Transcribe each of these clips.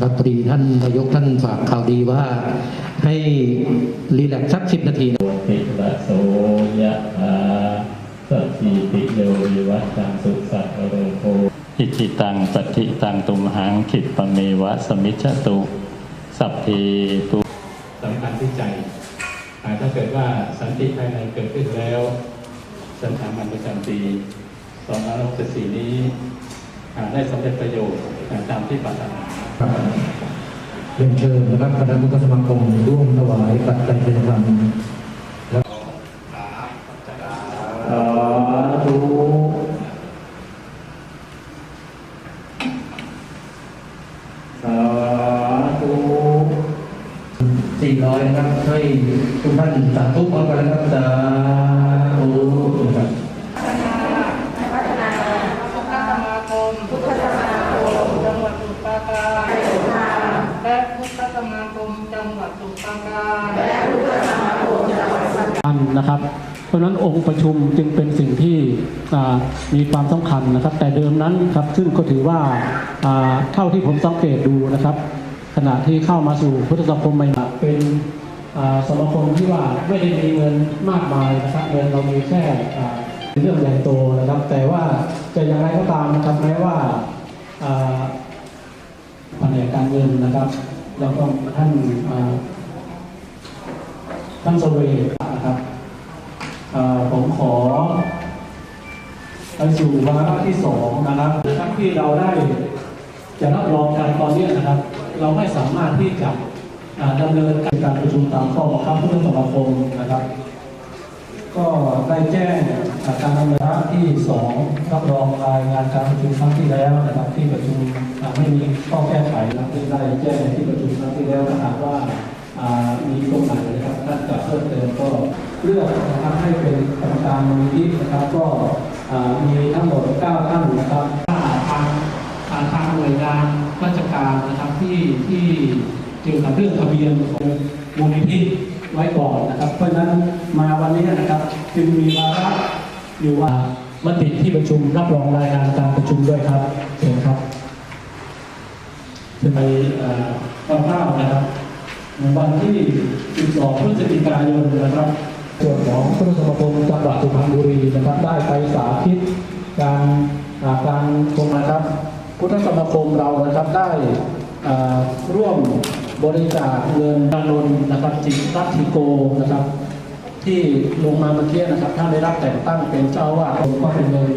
นะครับพอดีท่านนายกท่านฝากข่าวดีว่าให้รีแลกซ์สักสิบนาทีนะติระโสยะถาสัพพิติโยวิวัตตังสุสัตว์โรโคอิจิตังปัฏิตังตุมหังขิดปะเมวะสมิจจตุ สัพพีตุสำคัญที่ใจอ่าถ้าเกิดว่าสันติภายในเกิดขึ้นแล้วสันธามันประจำปี2564นี้อ่าได้สำเร็จประโยชน์อ่าตาม ที่ปรารถนาเรียนเชิญนะครับคณะมุขสมาคมร่วมถวายปัจจัยเป็นธรรมแล้วสาธุสาธุสี่ร้อยนะครับให้ทุกท่านสาธุพร้อมกันนะครับสาธุนะครับ พัฒนาพุทธสมาคมพุทธสมาคมจังหวัดสมุทรปราการและพุทธสมาคมจังหวัดสมุทรปราการ และพุทธสมาคมจังหวัดสมุทรอันนะครับ เพราะฉะนั้นองค์ประชุมจึงเป็นสิ่งที่มีความสำคัญนะครับ แต่เดิมนั้นครับซึ่งก็ถือว่าเท่าที่ผมสังเกตดูนะครับ ขณะที่เข้ามาสู่พุทธสมาคมใหม่เป็นสมาคมที่ว่าไม่ได้มีเงินมากมายนะครับเงินเรามีแค่เรื่องใหญ่โตนะครับ แต่ว่าจะอย่างไรก็ตามนะครับแม้ว่าอ่าแผนการเงินนะครับแล้วก็ท่าน ท่านสเวทนะครับเอ่อผมขอไปสู่วาระที่สองนะครับนะครับที่เราได้จะรับรองกันตอนนี้นะครับ เราไม่สามารถที่จะดำเนินการการประชุมตามข้อบังคับพุทธสมาคมนะครับ ก็ได้แจ้งการดำเนินการที่สองรับรองรายงานการประชุมครั้งที่แล้วนะครับ ที่ประชุมไม่มีข้อแก้ไขนะครับที่ได้แจ้งในที่ประชุมครั้งที่แล้วถ้าหากว่าอ่า ลือกนะครับให้เป็นกรรมการมูลนิธินะครับก็มีทั้งหมด 9 ท่านนะครับถ้าทางอ่าทางหน่วยงานราชการนะครับที่ที่เกี่ยวกับเรื่องทะเบียนของมูลนิธิไว้ก่อนนะครับ เพราะฉะนั้นมาวันนี้นะครับจึงมีวาระอยู่ว่ามติที่ประชุมรับรองรายงานการประชุมด้วยครับเชิญครับจะไปเอ่อคร่าวๆนะครับ วันที่ 12 พฤศจิกายนนะครับ ส่วนของพุทธสมาคมจังหวัดสุพรรณบุรีนะครับได้ไปสาธิตการการคงนะครับพุทธสมาคมเรานะครับได้ร่วมบริจาคเงินดานนนะครับจิตรัติโกนะครับ ที่ลงมาเมื่อกี้นะครับท่านได้รับแต่งตั้งเป็นเจ้าอาวาสผมก็เป็นเงิน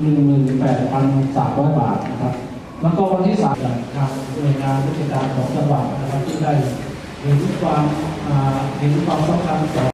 หนึ่งหมื่นแปดพันสามร้อยบาทนะครับแล้วก็วันที่สามทางหน่วยงานราชการของจังหวัดนะครับที่ได้เห็นความ อ่าเห็